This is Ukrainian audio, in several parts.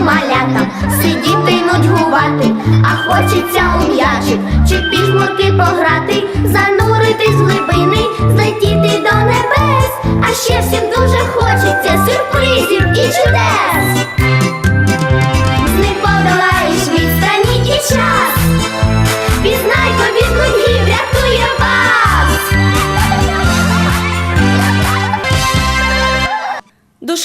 малятам сидіти й нудьгувати, а хочеться у м'ячик чи пісмурки пограти, зануритись в глибини, злетіти до небес. А ще всім дуже хочеться сюрпризів і чудес.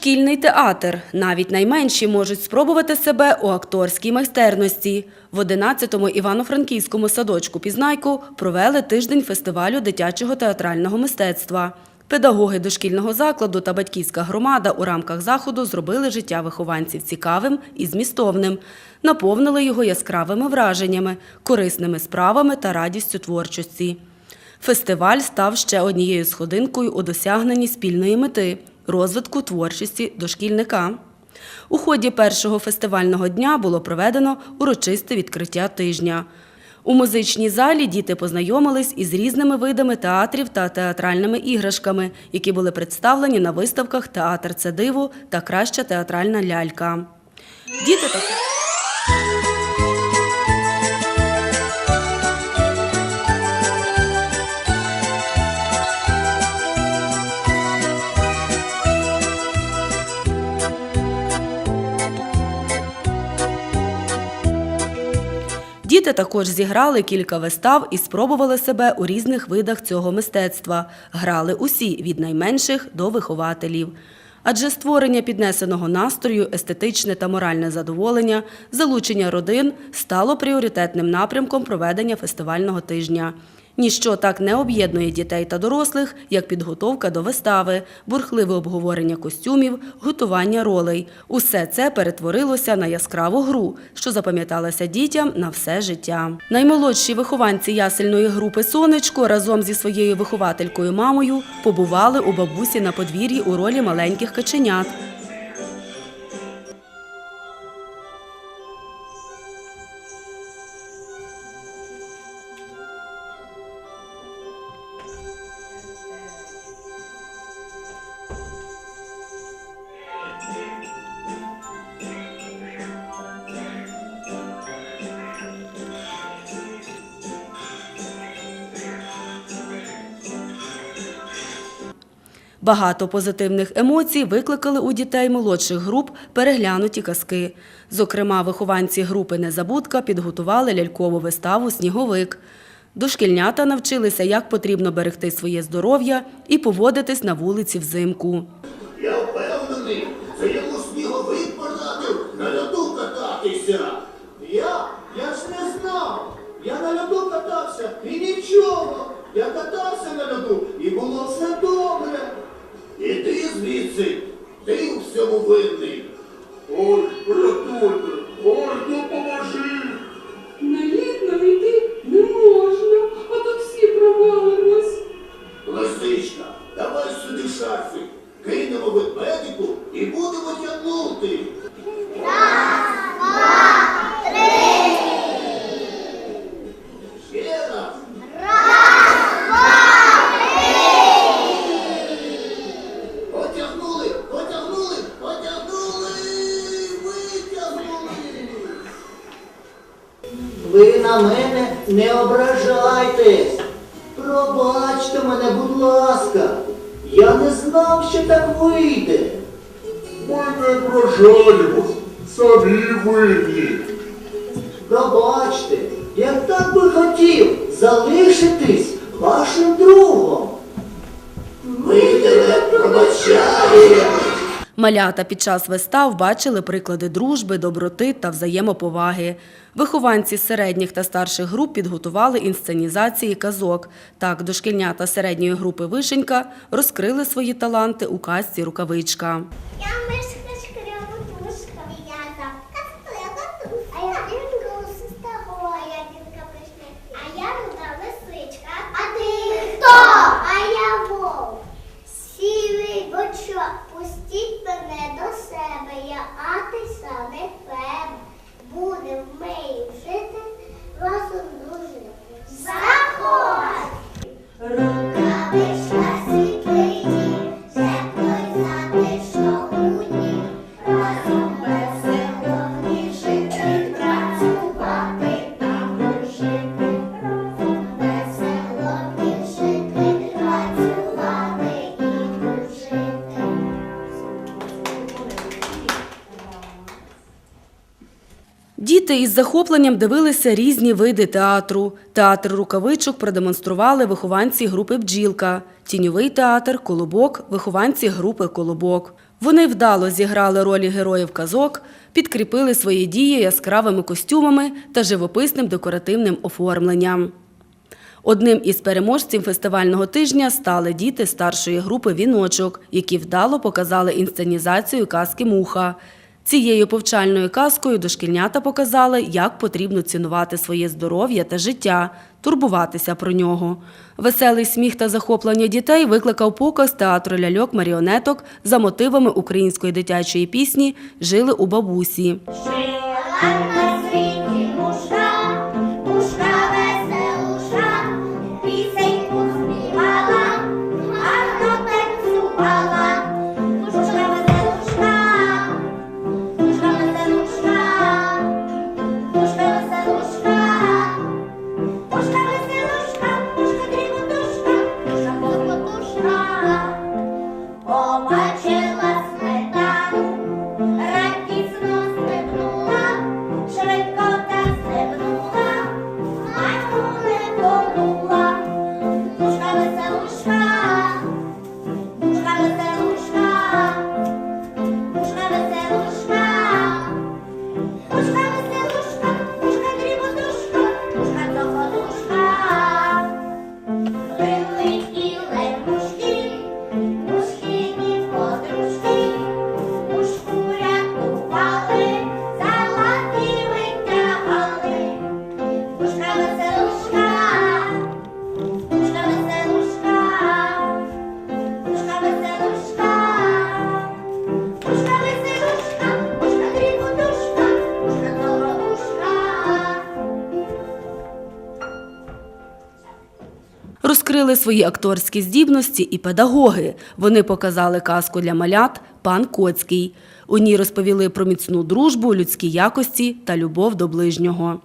Дошкільний театр. Навіть найменші можуть спробувати себе у акторській майстерності. В 11-му Івано-Франківському садочку Пізнайку провели тиждень фестивалю дитячого театрального мистецтва. Педагоги дошкільного закладу та батьківська громада у рамках заходу зробили життя вихованців цікавим і змістовним, наповнили його яскравими враженнями, корисними справами та радістю творчості. Фестиваль став ще однією сходинкою у досягненні спільної мети розвитку творчості дошкільника. У ході першого фестивального дня було проведено урочисте відкриття тижня. У музичній залі діти познайомились із різними видами театрів та театральними іграшками, які були представлені на виставках Театр це диво та Краща театральна лялька. Діти також Діти також зіграли кілька вистав і спробували себе у різних видах цього мистецтва. Грали усі від найменших до вихователів. Адже створення піднесеного настрою, естетичне та моральне задоволення, залучення родин стало пріоритетним напрямком проведення фестивального тижня. Ніщо так не об'єднує дітей та дорослих, як підготовка до вистави, бурхливе обговорення костюмів, готування ролей. Усе це перетворилося на яскраву гру, що запам'яталася дітям на все життя. Наймолодші вихованці ясельної групи Сонечко разом зі своєю вихователькою мамою побували у бабусі на подвір'ї у ролі маленьких каченят. Багато позитивних емоцій викликали у дітей молодших груп переглянуті казки. Зокрема, вихованці групи Незабудка підготували лялькову виставу Сніговик. Дошкільнята навчилися, як потрібно берегти своє здоров'я і поводитись на вулиці взимку. Я впевнений, це йому сніговик порадив на льоду кататися. Я? Я ж не знав. Я на льоду катався і нічого. Я катався Ви на мене не ображайтесь. Пробачте мене, будь ласка. Я не знав, що так вийде. Ми не ображаємось, самі винні. Пробачте, я так би хотів залишитись вашим другом. Ми тебе пробачаємо. Малята під час вистав бачили приклади дружби, доброти та взаємоповаги. Вихованці середніх та старших груп підготували інсценізації казок. Так, дошкільнята середньої групи Вишенька розкрили свої таланти у казці Рукавичка. Діти із захопленням дивилися різні види театру. Театр рукавичок продемонстрували вихованці групи Бджілка, тіньовий театр Колобок, вихованці групи Колобок. Вони вдало зіграли ролі героїв казок, підкріпили свої дії яскравими костюмами та живописним декоративним оформленням. Одним із переможців фестивального тижня стали діти старшої групи віночок, які вдало показали інсценізацію казки Муха. Цією повчальною казкою дошкільнята показали, як потрібно цінувати своє здоров'я та життя, турбуватися про нього. Веселий сміх та захоплення дітей викликав показ театру ляльок маріонеток за мотивами української дитячої пісні Жили у бабусі. Жила на світі Розкрили свої акторські здібності і педагоги. Вони показали казку для малят Пан Коцький. У ній розповіли про міцну дружбу, людські якості та любов до ближнього.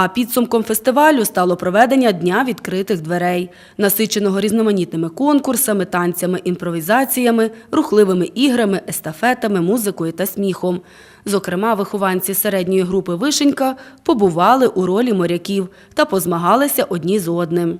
А підсумком фестивалю стало проведення Дня відкритих дверей, насиченого різноманітними конкурсами, танцями, імпровізаціями, рухливими іграми, естафетами, музикою та сміхом. Зокрема, вихованці середньої групи Вишенька побували у ролі моряків та позмагалися одні з одним.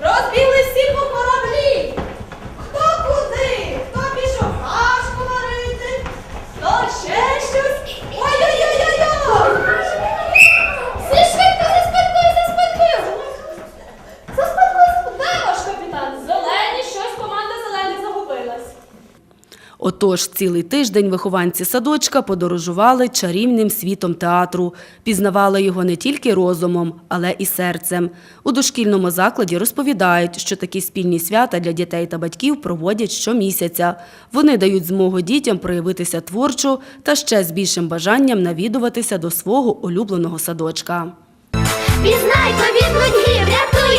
Розбігли Отож, цілий тиждень вихованці садочка подорожували чарівним світом театру, пізнавали його не тільки розумом, але і серцем. У дошкільному закладі розповідають, що такі спільні свята для дітей та батьків проводять щомісяця. Вони дають змогу дітям проявитися творчо та ще з більшим бажанням навідуватися до свого улюбленого садочка. Пізнай, від нудьги, врятуй